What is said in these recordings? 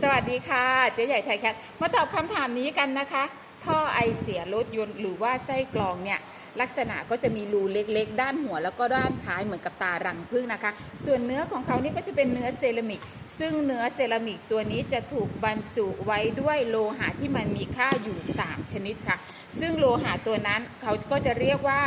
สวัสดีค่ะ เจ๊ใหญ่ไทยแคทมาตอบคำถามนี้กันนะคะ ท่อไอเสียรถยนต์หรือว่าไส้กรองเนี่ย ลักษณะก็จะมีรูเล็กๆ ด้านหัวแล้วก็ด้านท้ายเหมือนกับตารังผึ้งนะคะ ส่วนเนื้อของเขานี่ก็จะเป็นเนื้อเซรามิก ซึ่งเนื้อเซรามิกตัวนี้จะถูกบรรจุไว้ด้วยโลหะที่มันมีค่าอยู่ 3 ชนิดค่ะ ซึ่งโลหะตัวนั้นเขาก็จะเรียกว่า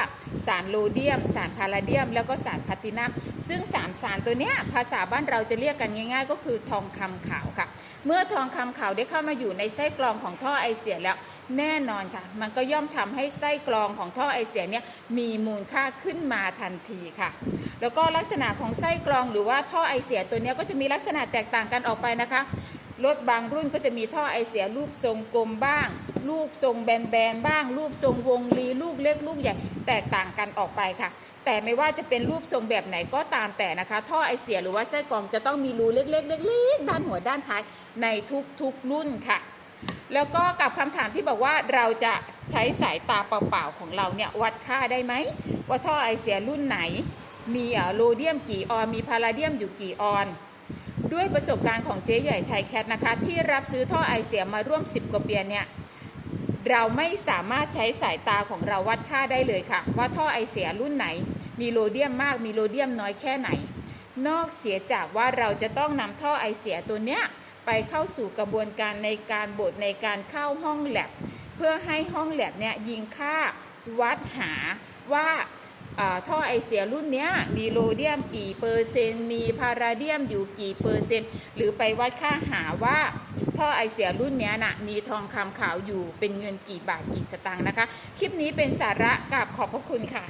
สารโลเดียม สารพาราเดียม แล้วก็สารแพลตตินัม ซึ่งสามสารตัวเนี้ยภาษาบ้านเราจะเรียกกันง่าย ๆ ก็คือทองคำขาวค่ะเมื่อทองคำขาวได้เข้ามาอยู่ในไส้กรองของท่อไอเสียแล้วแน่นอนค่ะ มันก็ย่อมทำให้ไส้กรองของท่อไอเสียเนี่ยมีมูลค่าขึ้นมาทันทีค่ะ แล้วก็ลักษณะของไส้กรองหรือว่าท่อไอเสียตัวเนี้ยก็จะมีลักษณะแตกต่างกันออกไปนะคะ รถบางรุ่นก็จะมีท่อไอเสียรูปทรงกลมบ้าง รูปทรงแบนๆบ้าง รูปทรงวงรีลูกเล็กลูกใหญ่แตกต่างกันออกไปค่ะ แต่ไม่ว่าจะเป็นรูปทรงแบบไหนก็ตามแต่นะคะ ท่อไอเสียหรือว่าไส้กรองจะต้องมีรูเล็กๆเล็กๆด้านหัวด้านท้ายในทุกๆรุ่นค่ะ แล้วก็กับคำถามที่บอกว่าเราจะใช้สายตาเปล่าๆของเราเนี่ยวัดค่าได้ไหมว่าท่อไอเสียรุ่นไหน มีโลเดียมกี่ออนมีพาราเดียมอยู่กี่ออน ด้วยประสบการณ์ของเจ๊ใหญ่ไทยแคทนะคะ ที่รับซื้อท่อไอเสียมาร่วม 10 กว่าปีเนี่ยเราไม่สามารถใช้สายตาของเราวัดค่าได้เลยค่ะ ว่าท่อไอเสียรุ่นไหน มีโลเดียมมากมีโลเดียมน้อยแค่ไหน นอกเสียจากว่าเราจะต้องนำท่อไอเสียตัวเนี้ยไปเข้าสู่กระบวนการในการบดในการเข้าห้องแลบเพื่อให้ห้องแลบเนี่ยยิงค่าวัดหาว่าอ่า ท่อไอเสียรุ่นนี้มีโลเดียมกี่เปอร์เซ็นต์ มีพาราเดียมอยู่กี่เปอร์เซ็นต์ หรือไปวัดค่าหาว่าท่อไอเสียรุ่นนี้น่ะมีทองคำขาวอยู่เป็นเงินกี่บาทกี่สตางค์นะคะ คลิปนี้เป็นสาระกับขอบพระคุณค่ะ